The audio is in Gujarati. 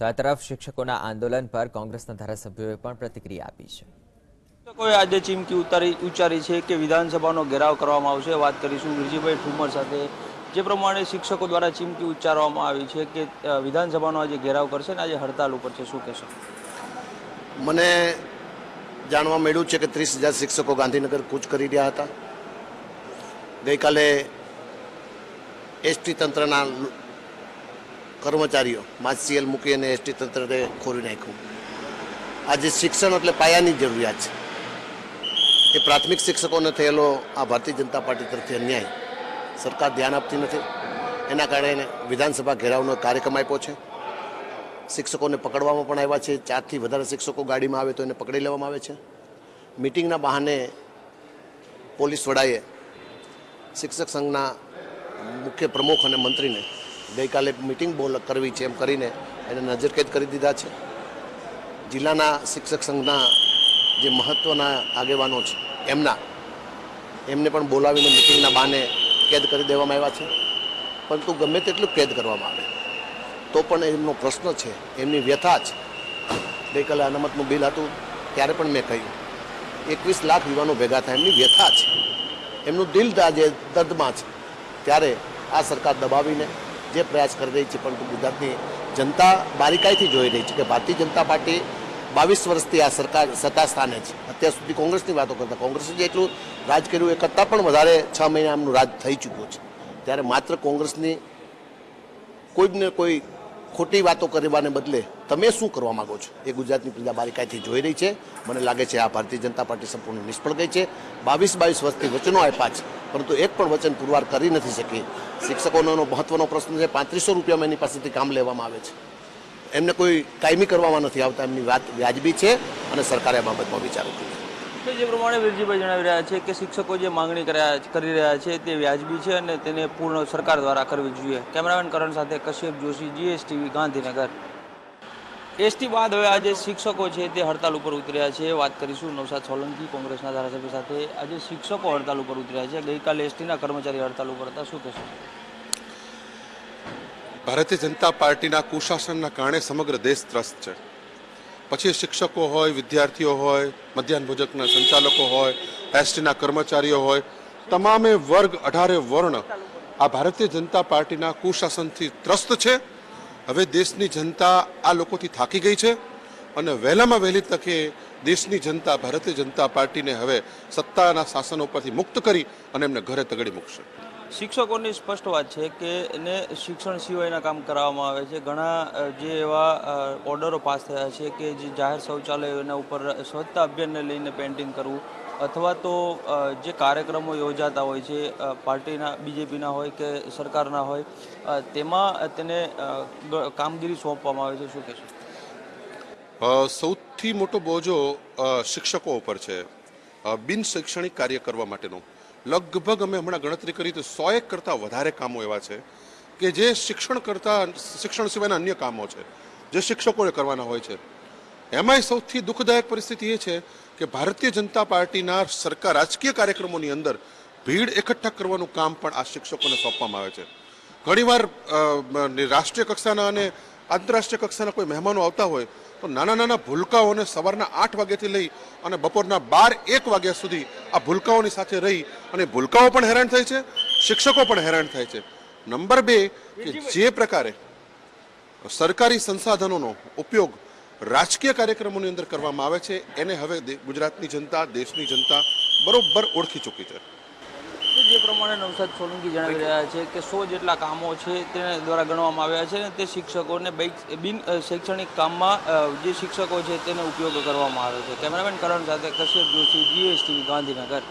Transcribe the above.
તો આ તરફ શિક્ષકોના આંદોલન પર કોંગ્રેસના ધારાસભ્યોએ પણ પ્રતિક્રિયા આપી છે. શિક્ષકોએ આજે ચીમકી ઉતારી ઉચ્ચારી છે કે વિધાનસભાનો ઘેરાવ કરવામાં આવશે. વાત કરીશું વિરજીભાઈ ઠુમર સાથે જે પ્રમાણે શિક્ષકો દ્વારા ચીમકી ઉચ્ચારવામાં આવી છે કે વિધાનસભાનો આજે ઘેરાવ કરશે ને આજે હડતાલ ઉપર છે. શું કહેશો? મને જાણવા મળ્યું છે કે ત્રીસ હજાર શિક્ષકો ગાંધીનગર કૂચ કરી રહ્યા હતા. ગઈકાલે એસટી તંત્રના કર્મચારીઓ માસીએલ મૂકી અને એસટી તંત્રને ખોરી નાખ્યું. આજે શિક્ષણ એટલે પાયાની જરૂરિયાત છે. એ પ્રાથમિક શિક્ષકોને થયેલો આ ભારતીય જનતા પાર્ટી તરફથી અન્યાય સરકાર ધ્યાન આપતી નથી. એના કારણે વિધાનસભા ઘેરાવનો કાર્યક્રમ આપ્યો છે. શિક્ષકોને પકડવામાં પણ આવ્યા છે. ચારથી વધારે શિક્ષકો ગાડીમાં આવે તો એને પકડી લેવામાં આવે છે. મિટિંગના બહાને પોલીસ વડાએ શિક્ષક સંઘના મુખ્ય પ્રમુખ અને મંત્રીને ગઈકાલે મિટિંગ બોલ કરવી છે એમ કરીને એને નજરકેદ કરી દીધા છે. જિલ્લાના શિક્ષક સંઘના જે મહત્ત્વના આગેવાનો છે, એમના, એમને પણ બોલાવીને મિટિંગના બાને કેદ કરી દેવામાં આવ્યા છે. પરંતુ ગમે તેટલું કેદ કરવામાં આવે, તો પણ એમનો પ્રશ્ન છે, એમની વ્યથા છે. ગઈકાલે અનામતનું બિલ હતું, ત્યારે પણ મેં કહ્યું, એકવીસ લાખ યુવાનો ભેગા થાય, એમની વ્યથા છે. એમનું દિલ આજે દર્દમાં છે. ત્યારે આ સરકાર દબાવીને જે પ્રયાસ કરી રહી છે, પરંતુ ગુજરાતની જનતા બારીકાઈથી જોઈ રહી છે કે ભારતીય જનતા પાર્ટી બાવીસ વર્ષથી આ સરકાર સત્તા સ્થાને છે. અત્યાર સુધી કોંગ્રેસની વાતો કરતા કોંગ્રેસે જેટલું રાજ કર્યું એ કરતાં પણ વધારે છ મહિના એમનું રાજ થઈ ચૂક્યું છે. ત્યારે માત્ર કોંગ્રેસની કોઈને કોઈ ખોટી વાતો કરવાને બદલે તમે શું કરવા માગો છો? એ ગુજરાતની પ્રજા બારીકાઈથી જોઈ રહી છે. મને લાગે છે આ ભારતીય જનતા પાર્ટી સંપૂર્ણ નિષ્ફળ ગઈ છે. બાવીસ બાવીસ વર્ષથી વચનો આપ્યા છે. પરંતુ એક પણ વચન પુરવાર કરી નથી શકી. શિક્ષકોનો મહત્વનો પ્રશ્ન છે, પાંત્રીસો રૂપિયામાં એની પાસેથી કામ લેવામાં આવે છે. એમને કોઈ કાયમી કરવામાં નથી આવતા, એમની વાત વ્યાજબી છે અને સરકારે બાબતમાં વિચારવું જોઈએ જે પ્રમાણે વિરજીભાઈ જણાવી રહ્યા છે કે શિક્ષકો જે માંગણી કર્યા, કરી રહ્યા છે તે વ્યાજબી છે અને તેને પૂર્ણ સરકાર દ્વારા કરવી જોઈએ. કેમેરામેન કરણ સાથે કશ્યપ જોશી, જીએસટીવી, ગાંધીનગર. એસટી બાદ હવે આજે શિક્ષકો છે તે હડતાલ ઉપર ઉતર્યા છે. વાત કરીશું નવસાદ સોલંકી કોંગ્રેસના ધારાસભ્ય સાથે. આજે શિક્ષકો હડતાલ ઉપર ઉતર્યા છે. ગઈકાલે એસટીના કર્મચારી હડતાલ ઉપર હતા. શું કહેશો? ભારતીય જનતા પાર્ટીના કુશાસનના કારણે સમગ્ર દેશ ત્રસ્ત છે. પછી શિક્ષકો હોય, વિદ્યાર્થીઓ હોય, મધ્યાહન ભોજકના સંચાલકો હોય, એસટીના કર્મચારીઓ હોય, તમામે વર્ગ અઢારે વર્ણ આ ભારતીય જનતા પાર્ટીના કુશાસનથી ત્રસ્ત છે. હવે દેશની જનતા આ લોકોથી થાકી ગઈ છે અને વહેલામાં વહેલી તકે દેશની જનતા, ભારતીય જનતા પાર્ટીને હવે સત્તાના શાસનો પરથી મુક્ત કરી અને એમને ઘરે તગડી મૂકશે. શિક્ષકોની સ્પષ્ટ વાત છે કે એને શિક્ષણ સિવાયના કામ કરાવવામાં આવે છે. ઘણા જે એવા ઓર્ડરો પાસ થયા છે કે જે જાહેર શૌચાલયોના ઉપર સ્વચ્છતા અભિયાનને લઈને પેન્ટિંગ કરવું અથવા તો જે કાર્યક્રમો યોજાતા હોય છે પાર્ટીના, બીજેપીના હોય કે સરકારના હોય તેમાં તેને કામગીરી સોંપવામાં આવે છે, શું કહેશો? સૌથી મોટો બોજો શિક્ષકો ઉપર છે. બિન શૈક્ષણિક કાર્ય કરવા માટેનો. લગભગ અમે હમણાં ગણતરી કરી તો સો એક કરતાં વધારે કામો એવા છે કે જે શિક્ષણ કરતાં, શિક્ષણ સિવાયના અન્ય કામો છે, જે શિક્ષકોએ કરવાના હોય છે. એમાંય સૌથી દુઃખદાયક પરિસ્થિતિ એ છે કે ભારતીય જનતા પાર્ટીના સરકાર રાજકીય કાર્યક્રમોની અંદર ભીડ એકઠા કરવાનું કામ પણ આ શિક્ષકોને સોંપવામાં આવે છે. ઘણીવાર રાષ્ટ્રીય કક્ષાના અને આંતરરાષ્ટ્રીય કક્ષાના કોઈ મહેમાનો આવતા હોય તો નાના નાના ભૂલકાઓને સવારના આઠ વાગ્યાથી લઈ અને બપોરના બાર એક વાગ્યા સુધી આ ભૂલકાઓની સાથે રહી અને ભૂલકાઓ પણ હેરાન થાય છે શિક્ષકો પણ હેરાન થાય છે. નંબર બે કે જે પ્રકારે સરકારી સંસાધનોનો ઉપયોગ રાજકીય કાર્યક્રમોની અંદર કરવામાં આવે છે. એને હવે ગુજરાતની જનતા, દેશની જનતા બરોબર ઓળખી ચૂકી છે. તો જે પ્રમાણે નવસાદ સોલંકી જણાવી રહ્યા છે કે સો જેટલા કામો છે તેને દ્વારા ગણવામાં આવ્યા છે અને તે શિક્ષકોને બિન શૈક્ષણિક કામમાં જે શિક્ષકો છે તેને ઉપયોગ કરવામાં આવે છે. કેમેરામેન કરણ સાથે કશ્યપ જોશી, જીએસટીવી, ગાંધીનગર.